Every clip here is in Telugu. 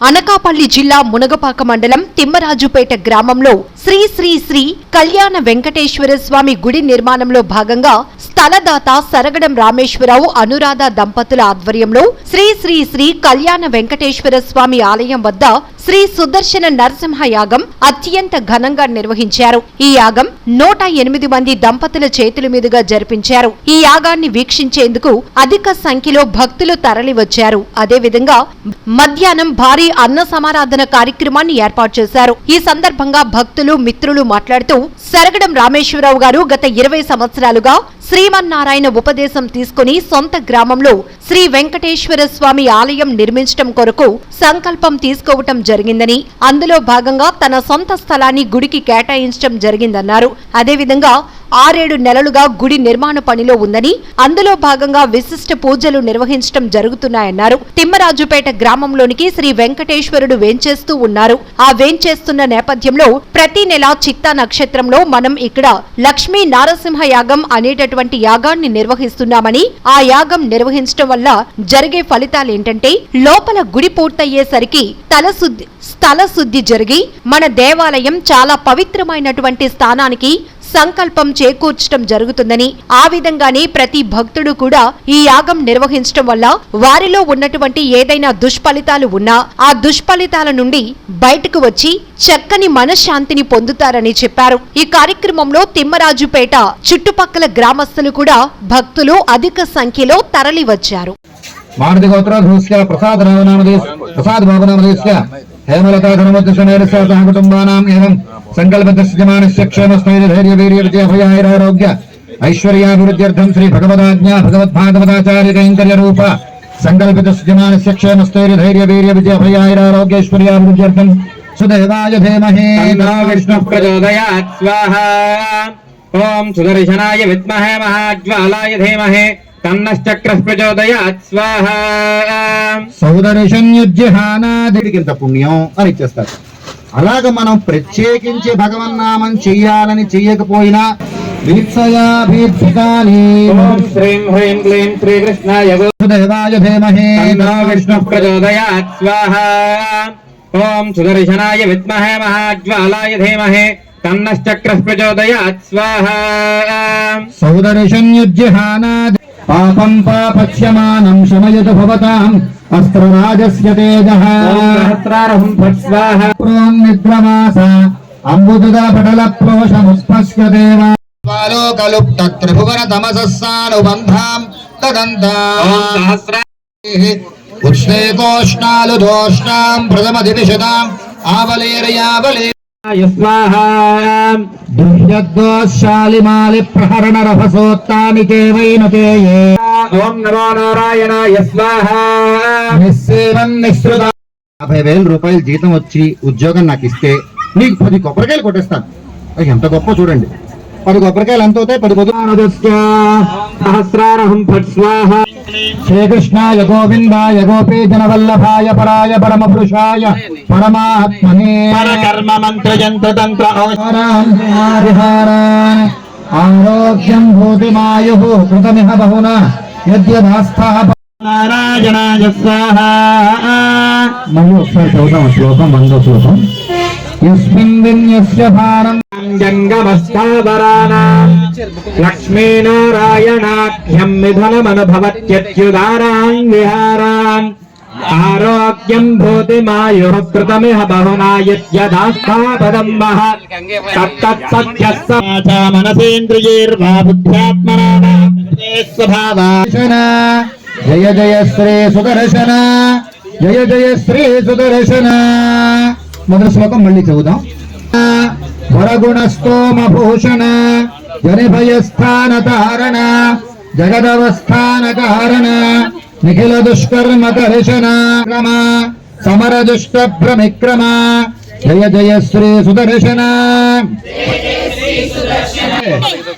అనకాపల్లి జిల్లా మునగపాక మండలం తిమ్మరాజుపేట గ్రామంలో శ్రీ శ్రీ శ్రీ కళ్యాణ వెంకటేశ్వర స్వామి గుడి నిర్మాణంలో భాగంగా స్థలదాత సరగడం రామేశ్వరరావు అనురాధ దంపతుల ఆధ్వర్యంలో శ్రీ శ్రీ శ్రీ కళ్యాణ వెంకటేశ్వర స్వామి ఆలయం వద్ద శ్రీ సుదర్శన నరసింహ యాగం అత్యంత ఘనంగా నిర్వహించారు. ఈ యాగం నూట ఎనిమిది మంది దంపతుల చేతుల మీదుగా జరిపించారు. ఈ యాగాన్ని వీక్షించేందుకు అధిక సంఖ్యలో భక్తులు తరలివచ్చారు. అదేవిధంగా మధ్యాహ్నం భారీ అన్న సమారాధన కార్యక్రమాన్ని ఏర్పాటు చేశారు. ఈ సందర్భంగా భక్తులు మిత్రులు మాట్లాడుతూ సరగడం రామేశ్వరరావు గారు గత ఇరవై సంవత్సరాలుగా శ్రీమన్నారాయణ ఉపదేశం తీసుకుని సొంత గ్రామంలో శ్రీ వెంకటేశ్వర స్వామి ఆలయం నిర్మించడం కొరకు సంకల్పం తీసుకోవటం జరిగిందని అందులో భాగంగా తన సొంత స్థలాన్ని గుడికి కేటాయించడం జరిగిందన్నారు. అదేవిధంగా ఆరేడు నెలలుగా గుడి నిర్మాణ పనిలో ఉందని అందులో భాగంగా విశిష్ట పూజలు నిర్వహించడం జరుగుతున్నాయన్నారు. తిమ్మరాజుపేట గ్రామంలోనికి శ్రీ వెంకటేశ్వరుడు వేంచేస్తూ ఉన్నారు. ఆ వేంచేస్తున్న నేపథ్యంలో ప్రతి నెల చిత్తా నక్షత్రంలో మనం ఇక్కడ లక్ష్మీ నారసింహ యాగం అనేటటువంటి యాగాన్ని నిర్వహిస్తున్నామని ఆ యాగం నిర్వహించడం వల్ల జరిగే ఫలితాలేంటంటే లోపల గుడి పూర్తయ్యేసరికి తలశుద్ధి స్థల శుద్ధి జరిగి మన దేవాలయం చాలా పవిత్రమైనటువంటి స్థానానికి సంకల్పం చేకూర్చడం జరుగుతుందని ఆ విధంగానే ప్రతి భక్తుడు కూడా ఈ యాగం నిర్వహించడం వల్ల వారిలో ఉన్నటువంటి ఏదైనా దుష్ఫలితాలు ఉన్నా ఆ దుష్ఫలితాల నుండి బయటకు వచ్చి చక్కని మనశ్శాంతిని పొందుతారని చెప్పారు. ఈ కార్యక్రమంలో తిమ్మరాజుపేట చుట్టుపక్కల గ్రామస్తులు కూడా భక్తులు అధిక సంఖ్యలో తరలివచ్చారు. మారుతి ప్రసాద్ ప్రసాద్ हेमलताधनमतिषणैरसातः कुटुम्बानाम् एवं सङ्कल्पदर्शमानस्य क्षेमस्थैर्यधैर्यवीर्यविद्याभयाैरारोग्य ऐश्वर्याभिवृद्ध्यर्थं श्रीभगवदाज्ञा भगवद्भागवताचार्यकैङ्कर्यरूप सङ्कल्पितसृजमानस्य क्षेमस्थैर्यधैर्यवीर्यविद्याभयाैरारोग्यैश्वर्याभिवृद्ध्यर्थं सुदेवाय धीमहे विष्णुः सुदर्शनाय विद्महे महाज्वालाय धीमहे తన్నశ్చక్రస్ ప్రచోదయాత్ స్వాహ. సౌదర్శన్యుజ్జహానాదికింత పుణ్యం అని ఇచ్చేస్తారు. అలాగ మనం ప్రత్యేకించి భగవన్నామం చెయ్యాలని చెయ్యకపోయినా ఓం సుదర్శనాయ విద్మహే మహాజ్వాలాయ ధీమహే తన్నశ్చక్రస్ ప్రచోదయాత్ స్వాహ. సౌదర్శన్యుజ్జహానాది పాపం పాపక్ష్యమానం శమయతు భవతాం అస్త్రరాజస్య తేజః సహస్రారహం భస్వాహ ప్రోన్నిద్రమాస అంబుదుద పటల ప్రోషముస్పశ్య దేవా పాలోకలుప్త త్రిభువన తమసస్సానుబంధాం తదంతా ఉష్ణేకోష్ణాలు దోష్ణాం ప్రథమ దివిషదాం ఆవలేరయావలే దుర్యగ్ోశాలిమాలి ప్రహరణ రభసోత్తానికేవైనతే ఓం నమో నారాయణ స్వాహ. నిస్సేవం నిశ్రుత యాభై వేల రూపాయలు జీతం వచ్చి ఉద్యోగం నాకు ఇస్తే నీకు పది కొబ్బరికాయలు కొట్టేస్తాను. ఎంత గొప్ప చూడండి. పది కొబ్బరికాయలు ఎంత అవుతాయి? పది సహస్రారహం ఫట్ స్వాహ. శ్రీకృష్ణాయ గోవిందాయ గోపీ జనవల్లభాయ పరాయ పరమ పురుషాయ పరమాత్మనే. కర్మ మంత్ర యంత్ర తంత్ర ఆరోగ్యం భూతిమాయు కృతమిహ బహునా. యద్యదాస్థ నారాయణాయ స్వాహ. మరియు ఒకసారి చదువుతాం శ్లోకం వందో శ్లోకం. యస్మిన్ భారం जङ्गमस्थावराणाम् लक्ष्मीनारायणाख्यम् मिथुनमनुभवत्यत्युदारान् विहारान् आरोग्यम् भूतिमायुः कृतमिह बहुना यद्यदास्थापदम् मह तत्तत्सत्यः स मनसेन्द्रियैर्वा बुद्ध्यात्मना स्वभावा దర్శన జయ జయ శ్రీ సుదర్శన జయ జయ శ్రీ సుదర్శన మొదటి శ్లోకం మళ్ళీ చదువుదాం स्वरगुणस्तोम भूषण जनिभयस्थान हरण जगदवस्थान हरण निखिल दुष्कर्म दर्शन समर दुष्ट भ्रमिक्रम जय जय श्री सुदर्शन।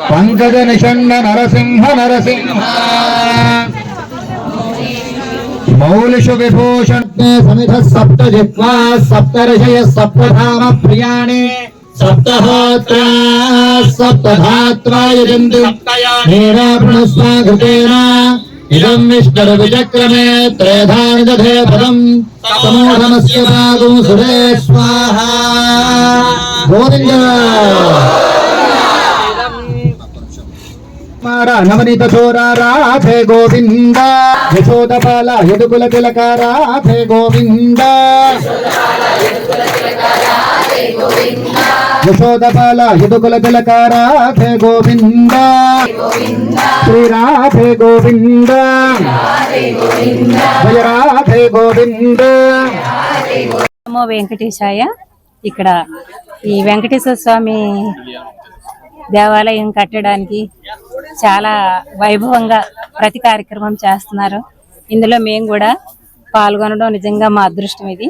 पंकज निषंड नर सिंह नरसिंह नरसिंह। मौलिषु विभूषण। सप्त जिह्वा सप्त ऋषय सप्त धाम प्रियाणी। ఋషయ సప్తధామ ప్రియాణి సప్తహోత్ర సప్తధాత్వా యజంతి నీరాపణస్వాఘృతేన ఇదం విష్ణు విచక్రమే త్రేధాని దధే పదం సమూఢమస్య భాగం నవనీత చోరారాధే గోవింద. యశోదపాల యదుకుల తిలక రాధే గోవింద. యశోదపాల యదుకుల తిలక రాధే గోవింద. శ్రీరాధే గోవింద. జయరాధే గోవింద. నమో వెంకటేశాయ. ఇక్కడ ఈ వెంకటేశ్వర స్వామి దేవాలయం కట్టడానికి చాలా వైభవంగా ప్రతి కార్యక్రమం చేస్తున్నారు. ఇందులో మేము కూడా పాల్గొనడం నిజంగా మా అదృష్టం ఇది.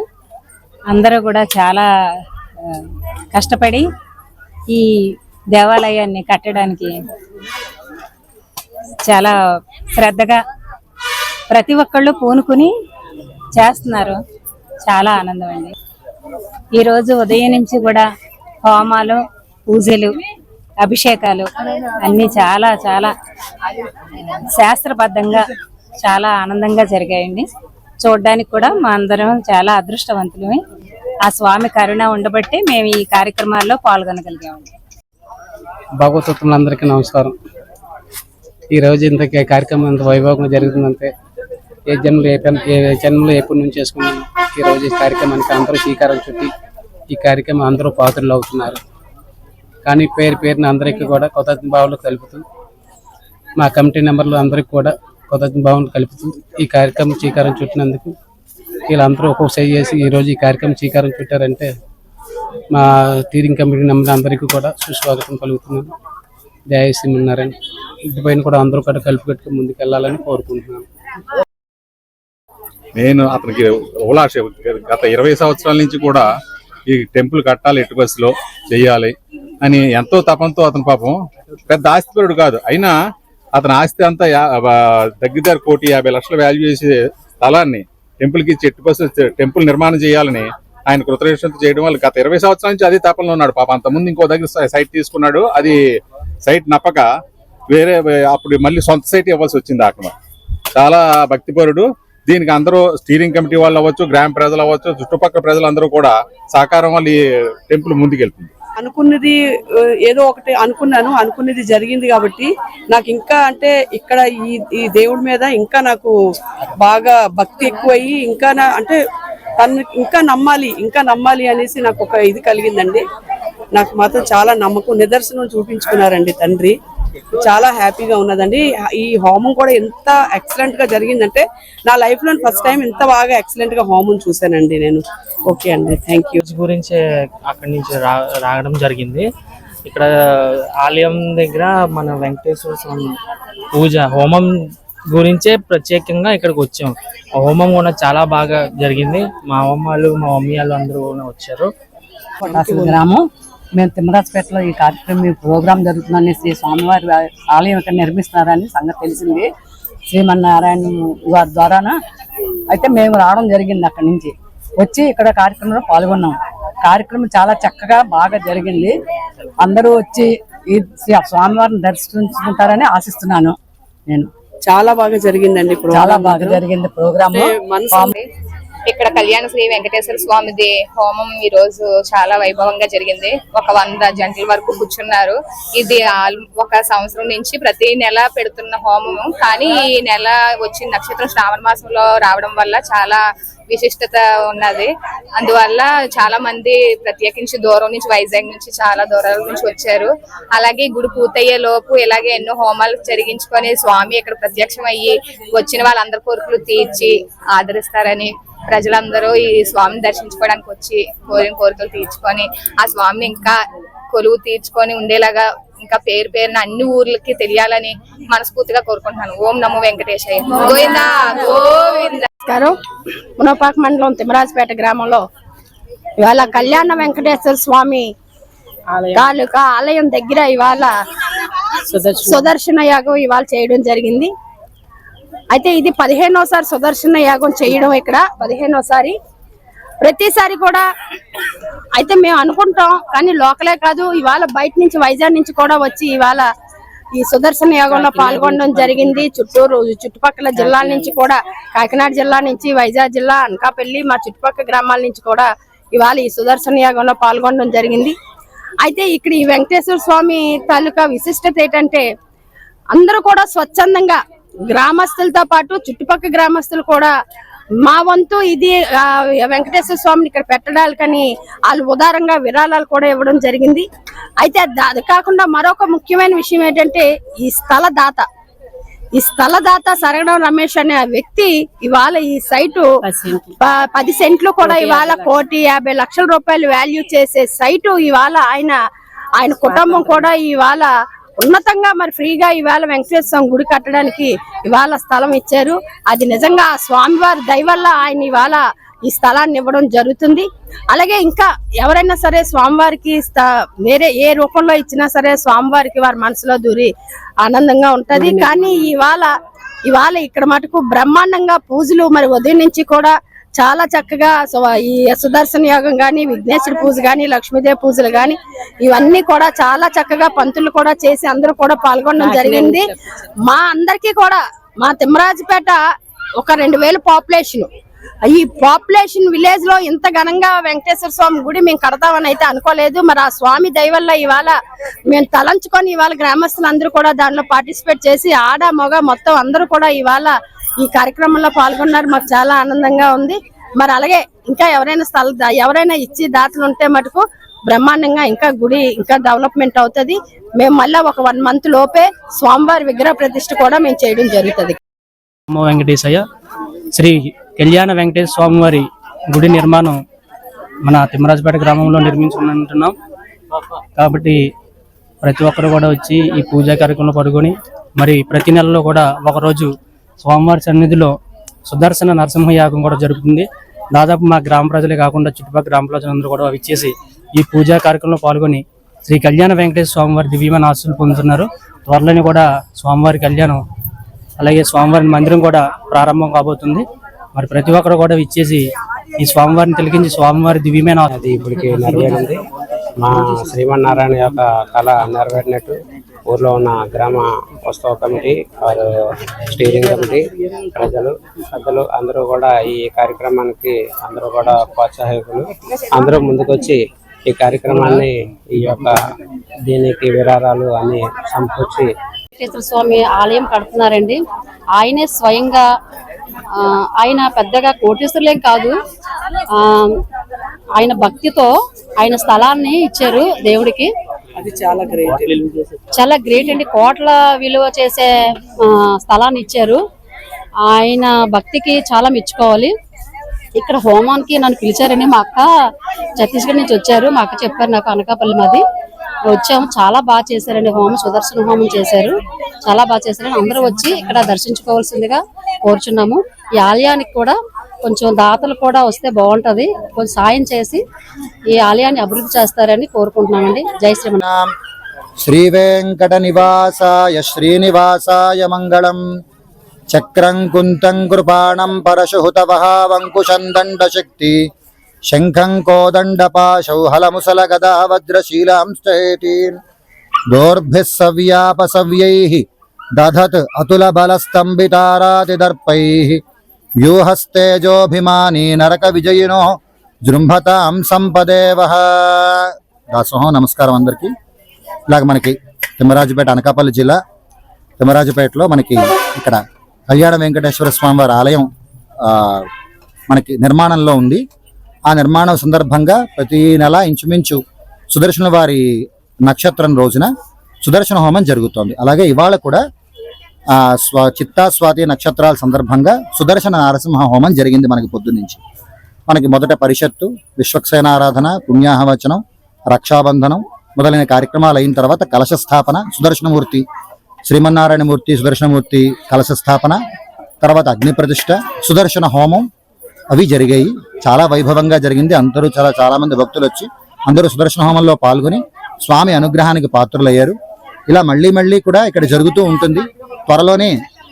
అందరూ కూడా చాలా కష్టపడి ఈ దేవాలయాన్ని కట్టడానికి చాలా శ్రద్ధగా ప్రతి ఒక్కళ్ళు పూనుకుని చేస్తున్నారు. చాలా ఆనందం అండి. ఈరోజు ఉదయం నుంచి కూడా హోమాలు పూజలు అభిషేకాలు అన్నీ చాలా చాలా శాస్త్రబద్ధంగా చాలా ఆనందంగా జరిగాయండి. చూడడానికి కూడా మా అందరం చాలా అదృష్టవంతులమే. ఆ స్వామి కరుణ ఉండబట్టి మేము ఈ కార్యక్రమాల్లో పాల్గొనగలిగామండి. భగవతత్వంలందరికీ నమస్కారం. ఈ రోజు ఇంత కార్యక్రమం ఇంత వైభవంగా జరుగుతుందంటే ఏ జన్మలు ఏ పెన్- ఏ జన్మలో ఎప్పటి నుంచి చేసుకున్నాము ఈ రోజు ఈ కార్యక్రమానికి అందరూ శ్రీకారం చుట్టి ఈ కార్యక్రమం అందరూ పాత్రలు అవుతున్నారు. కానీ పేరు పేరున అందరికీ కూడా కొత్త భావనలు కలుపుతూ మా కమిటీ నెంబర్లు అందరికీ కూడా కొత్త భావనలు కలుపుతూ ఈ కార్యక్రమం శ్రీకారం చుట్టినందుకు వీళ్ళందరూ ఒక్కొక్క సై చేసి ఈ రోజు ఈ కార్యక్రమం శ్రీకారం చుట్టారంటే మా టీరింగ్ కమిటీ నెంబర్ అందరికీ కూడా సుస్వాగతం కలుగుతున్నాను జయ శ్రీమన్నారాయణ. ఇంటిపైన కూడా అందరూ కూడా కలిపి కట్టుకుని ముందుకు వెళ్ళాలని కోరుకుంటున్నాను. నేను అతనికి ఉలాష గత ఇరవై సంవత్సరాల నుంచి కూడా ఈ టెంపుల్ కట్టాలి ఎటు బస్సులో చెయ్యాలి అని ఎంతో తపంతో అతను పాపం పెద్ద ఆస్తిపరుడు కాదు. అయినా అతని ఆస్తి అంతా దగ్గర కోటి యాభై లక్షల వాల్యూ చేసే స్థలాన్ని టెంపుల్కి ఇచ్చి ఎటు బస్సు టెంపుల్ నిర్మాణం చేయాలని ఆయన కృతజ్ఞతలు చేయడం వల్ల గత ఇరవై సంవత్సరాల నుంచి అదే తపంలో ఉన్నాడు పాప. అంత ముందు ఇంకో దగ్గర సైట్ తీసుకున్నాడు. అది సైట్ నప్పక వేరే అప్పుడు మళ్ళీ సొంత సైట్ ఇవ్వాల్సి వచ్చింది అక్కడ చాలా భక్తిపరుడు. దీనికి అందరూ స్టీరింగ్ కమిటీ వాళ్ళు అవ్వచ్చు గ్రామ ప్రజలు అవ్వచ్చు చుట్టుపక్కల ప్రజలందరూ కూడా సహకారం వల్ల ఈ టెంపుల్ ముందుకెళ్తుంది. అనుకున్నది ఏదో ఒకటి అనుకున్నాను అనుకున్నది జరిగింది కాబట్టి నాకు ఇంకా అంటే ఇక్కడ ఈ ఈ దేవుడి మీద ఇంకా నాకు బాగా భక్తి ఎక్కువయ్యి ఇంకా నా అంటే తను ఇంకా నమ్మాలి ఇంకా నమ్మాలి అనేసి నాకు ఒక ఇది కలిగిందండి. నాకు మాత్రం చాలా నమ్మకం నిదర్శనం చూపించుకున్నారండి తండ్రి. చాలా హ్యాపీగా ఉన్నదండి. ఈ హోమం కూడా ఎంత ఎక్సలెంట్గా జరిగిందంటే నా లైఫ్లో ఫస్ట్ టైం ఇంత బాగా ఎక్సలెంట్గా హోమం చూసానండి నేను. ఓకే అండి థ్యాంక్ యూ గురించి అక్కడి నుంచి రా రావడం జరిగింది. ఇక్కడ ఆలయం దగ్గర మన వెంకటేశ్వర స్వామి పూజ హోమం గురించే ప్రత్యేకంగా ఇక్కడికి వచ్చాం. హోమం కూడా చాలా బాగా జరిగింది. మా అమ్మలు మా మమ్మీ వాళ్ళు అందరూ కూడా వచ్చారు. గ్రామం. మేము తిమ్మరాజపేటలో ఈ కార్యక్రమం ఈ ప్రోగ్రాం జరుగుతుందని శ్రీ స్వామివారి ఆలయం ఇక్కడ నిర్మిస్తున్నారని సంగతి తెలిసింది. శ్రీమన్నారాయణ వారి ద్వారాన అయితే మేము రావడం జరిగింది అక్కడి నుంచి. వచ్చి ఇక్కడ కార్యక్రమంలో పాల్గొన్నాం. కార్యక్రమం చాలా చక్కగా బాగా జరిగింది. అందరూ వచ్చి ఈ శ్రీ స్వామివారిని దర్శించుకుంటారని ఆశిస్తున్నాను నేను. చాలా బాగా జరిగిందండి చాలా బాగా జరిగింది ప్రోగ్రామ్. ఇక్కడ కళ్యాణ శ్రీ వెంకటేశ్వర స్వామిది హోమం ఈ రోజు చాలా వైభవంగా జరిగింది. ఒక వంద జంటల వరకు కూర్చున్నారు. ఇది ఒక సంవత్సరం నుంచి ప్రతి నెల పెడుతున్న హోమం కానీ ఈ నెల వచ్చిన నక్షత్రం శ్రావణ మాసంలో రావడం వల్ల చాలా విశిష్టత ఉన్నది. అందువల్ల చాలా మంది ప్రత్యేకించి దూరం నుంచి వైజాగ్ నుంచి చాలా దూరాల నుంచి వచ్చారు. అలాగే గుడి పూర్తయ్యే లోపు ఇలాగే ఎన్నో హోమాలు జరిగించుకొని స్వామి ఇక్కడ ప్రత్యక్షం అయ్యి వచ్చిన వాళ్ళందరి కోరికలు తీర్చి ఆదరిస్తారని ప్రజలందరూ ఈ స్వామిని దర్శించుకోవడానికి వచ్చి కోరిన కోరికలు తీర్చుకొని ఆ స్వామిని ఇంకా కొలువు తీర్చుకొని ఉండేలాగా ఇంకా పేరు పేరున అన్ని ఊర్లకి తెలియాలని మనస్ఫూర్తిగా కోరుకుంటున్నాను. ఓం నమో వెంకటేశయ్య గోవిందా గోవింద. మునపాక మండలం తిమరాజపేట గ్రామంలో ఇవాళ కళ్యాణ వెంకటేశ్వర స్వామి తాలూకా ఆలయం దగ్గర ఇవాళ సుదర్శన యాగం ఇవాళ చేయడం జరిగింది. అయితే ఇది పదిహేనోసారి సుదర్శన యాగం చేయడం ఇక్కడ పదిహేనోసారి. ప్రతిసారి కూడా అయితే మేము అనుకుంటాం కానీ లోకలే కాదు ఇవాళ బయట నుంచి వైజాగ్ నుంచి కూడా వచ్చి ఇవాళ ఈ సుదర్శన యోగంలో పాల్గొనడం జరిగింది. చుట్టూరు చుట్టుపక్కల జిల్లాల నుంచి కూడా కాకినాడ జిల్లా నుంచి వైజాగ్ జిల్లా అనకాపల్లి మా చుట్టుపక్కల గ్రామాల నుంచి కూడా ఇవాళ ఈ సుదర్శన యాగంలో పాల్గొనడం జరిగింది. అయితే ఇక్కడ ఈ వెంకటేశ్వర స్వామి తాలూకా విశిష్టత ఏంటంటే అందరూ కూడా స్వచ్ఛందంగా గ్రామస్తులతో పాటు చుట్టుపక్కల గ్రామస్తులు కూడా మా వంతు ఇది వెంకటేశ్వర స్వామిని ఇక్కడ పెట్టడానికని వాళ్ళు ఉదారంగా విరాళాలు కూడా ఇవ్వడం జరిగింది. అయితే అది కాకుండా మరొక ముఖ్యమైన విషయం ఏంటంటే ఈ స్థల దాత. ఈ స్థల దాత సరగడం రమేష్ అనే వ్యక్తి ఇవాళ ఈ సైటు పది సెంట్లు. కూడా ఇవాళ కోటి యాభై లక్షల రూపాయలు వాల్యూ చేసే సైటు ఇవాళ ఆయన ఆయన కుటుంబం కూడా ఇవాళ ఉన్నతంగా మరి ఫ్రీగా ఇవాళ వెంకటేశ్వర స్వామి గుడి కట్టడానికి ఇవాళ స్థలం ఇచ్చారు. అది నిజంగా స్వామివారి దయవల్ల ఆయన ఇవాళ ఈ స్థలాన్ని ఇవ్వడం జరుగుతుంది. అలాగే ఇంకా ఎవరైనా సరే స్వామివారికి వేరే ఏ రూపంలో ఇచ్చినా సరే స్వామివారికి వారి మనసులో దూరి ఆనందంగా ఉంటది. కానీ ఇవాళ ఇవాళ ఇక్కడ మటుకు బ్రహ్మాండంగా పూజలు మరి ఉదయం నుంచి కూడా చాలా చక్కగా ఈ సుదర్శన యోగం గాని విఘ్నేశ్వర పూజ గాని లక్ష్మీదేవి పూజలు గాని ఇవన్నీ కూడా చాలా చక్కగా పంతులు కూడా చేసి అందరూ కూడా పాల్గొనడం జరిగింది. మా అందరికీ కూడా మా తిమ్మరాజుపేట ఒక రెండు వేల పాపులేషన్. ఈ పాపులేషన్ విలేజ్లో ఇంత ఘనంగా వెంకటేశ్వర స్వామి గుడి మేము కడతామని అయితే అనుకోలేదు. మరి ఆ స్వామి దయ వల్ల ఇవాళ మేము తలంచుకొని ఇవాళ గ్రామస్తులందరూ కూడా దానిలో పార్టిసిపేట్ చేసి ఆడ మగ మొత్తం అందరూ కూడా ఇవాళ ఈ కార్యక్రమంలో పాల్గొన్నారు. మాకు చాలా ఆనందంగా ఉంది. మరి అలాగే ఇంకా ఎవరైనా స్థల ఎవరైనా ఇచ్చి దాతలు ఉంటే మటుకు బ్రహ్మాండంగా ఇంకా గుడి ఇంకా డెవలప్మెంట్ అవుతది. మేము మళ్ళీ ఒక వన్ మంత్ లోపే స్వామివారి విగ్రహ ప్రతిష్ఠ కూడా మేము చేయడం జరుగుతుంది. వెంకటేశయ్య. శ్రీ కళ్యాణ వెంకటేశ్వర స్వామివారి గుడి నిర్మాణం మన తిమ్మరాజపేట గ్రామంలో నిర్మించుకుంటున్నాం. కాబట్టి ప్రతి ఒక్కరు కూడా వచ్చి ఈ పూజా కార్యక్రమంలో పాల్గొని మరి ప్రతి నెలలో కూడా ఒకరోజు స్వామివారి సన్నిధిలో సుదర్శన నరసింహ యాగం కూడా జరుగుతుంది. దాదాపు మా గ్రామ ప్రజలే కాకుండా చుట్టుపక్కల గ్రామ ప్రజలందరూ కూడా వచ్చేసి ఈ పూజా కార్యక్రమంలో పాల్గొని శ్రీ కళ్యాణ వెంకటేశ్వర స్వామివారి దివ్యమైన ఆశలు పొందుతున్నారు. త్వరలోనే కూడా స్వామివారి కళ్యాణం అలాగే స్వామివారి మందిరం కూడా ప్రారంభం కాబోతుంది. మరి ప్రతి ఒక్కరు కూడా ఇచ్చేసి ఈ స్వామివారిని తిలకించి స్వామివారి దివ్యమైన అది ఇప్పటికి నెరవేరింది. మా శ్రీమన్నారాయణ యొక్క కళ నెరవేరినట్టు ఊర్లో ఉన్న గ్రామ ఉత్సవ కమిటీ వారు స్టీరింగ్ కమిటీ ప్రజలు పెద్దలు అందరూ కూడా ఈ కార్యక్రమానికి అందరూ కూడా ప్రోత్సాహకులు. అందరూ ముందుకొచ్చి ఈ కార్యక్రమాన్ని ఈ యొక్క దీనికి విరాళాలు అని సమకూర్చి స్వామి ఆలయం కడుతున్నారండి. ఆయనే స్వయంగా ఆయన పెద్దగా కోటేశ్వరులేం కాదు. ఆ, ఆయన భక్తితో ఆయన స్థలాన్ని ఇచ్చారు దేవుడికి. అది చాలా గ్రేట్ చాలా గ్రేట్ అండి. కోట్ల విలువ చేసే స్థలాన్ని ఇచ్చారు. ఆయన భక్తికి చాలా మెచ్చుకోవాలి. ఇక్కడ హోమానికి నన్ను పిలిచారండి మా అక్క ఛత్తీస్గఢ్ నుంచి వచ్చారు. మా అక్క చెప్పారు నాకు అనకాపల్లి మాది. వచ్చాము. చాలా బాగా చేశారండి హోమం సుదర్శన హోమం చేశారు. చాలా బాగా చేశారని అందరూ వచ్చి ఇక్కడ దర్శించుకోవాల్సిందిగా కోరుచున్నాము. ఈ ఆలయానికి కూడా కొంచెం దాతలు కూడా వస్తే బాగుంటుంది. కొంచెం సాయం చేసి ఈ ఆలయాన్ని అభివృద్ధి చేస్తారని కోరుకుంటున్నామండి. జై శ్రీమన్నాం శ్రీ వెంకట నివాసాయ శ్రీనివాసాయ మంగళం. చక్రం కుంతం కృపాణం పరశుహుతవహావంకుశం దండశక్తి శంఖం కోదండపాశౌ హలముసల గదా వజ్రశీలాంశ్చేటీన్ దధత్ అతుల బలస్తంభితారాతిదర్పైः వ్యూహస్తేజోభిమానీ నరక విజయినో జృంభతాం సంపదేవ దాసోహం నమస్కారం అందరికీ। ఇలాగ మనకి తిమ్మరాజుపేట అనకాపల్లి జిల్లా తిమ్మరాజుపేటలో మనకి ఇక్కడ కళ్యాణ వెంకటేశ్వర స్వామి వారి ఆలయం మనకి నిర్మాణంలో ఉంది. ఆ నిర్మాణం సందర్భంగా ప్రతి నెల ఇంచుమించు సుదర్శన వారి నక్షత్రం రోజున సుదర్శన హోమం జరుగుతోంది. అలాగే ఇవాళ కూడా స్వ చిత్తా స్వాతి నక్షత్రాల సందర్భంగా సుదర్శన నరసింహ హోమం జరిగింది మనకి పొద్దున్నుంచి. మనకి మొదట పరిషత్తు విశ్వక్సేనారాధన పుణ్యాహవచనం రక్షాబంధనం మొదలైన కార్యక్రమాలు అయిన తర్వాత కలశ స్థాపన సుదర్శనమూర్తి శ్రీమన్నారాయణమూర్తి సుదర్శనమూర్తి కలశ స్థాపన తర్వాత అగ్ని ప్రతిష్ట సుదర్శన హోమం అవి జరిగాయి. చాలా వైభవంగా జరిగింది. అందరూ చాలా చాలామంది భక్తులు వచ్చి అందరూ సుదర్శన హోమంలో పాల్గొని స్వామి అనుగ్రహానికి పాత్రులయ్యారు. ఇలా మళ్ళీ మళ్ళీ కూడా ఇక్కడ జరుగుతూ ఉంటుంది. త్వరలోనే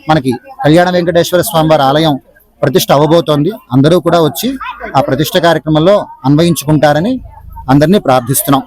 మనకి కళ్యాణ వెంకటేశ్వర స్వామి వారి ఆలయం ప్రతిష్ట అవ్వబోతోంది అందరూ కూడా వచ్చి ఆ ప్రతిష్ట కార్యక్రమంలో అన్వయించుకుంటారని అందరినీ ప్రార్థిస్తున్నాం.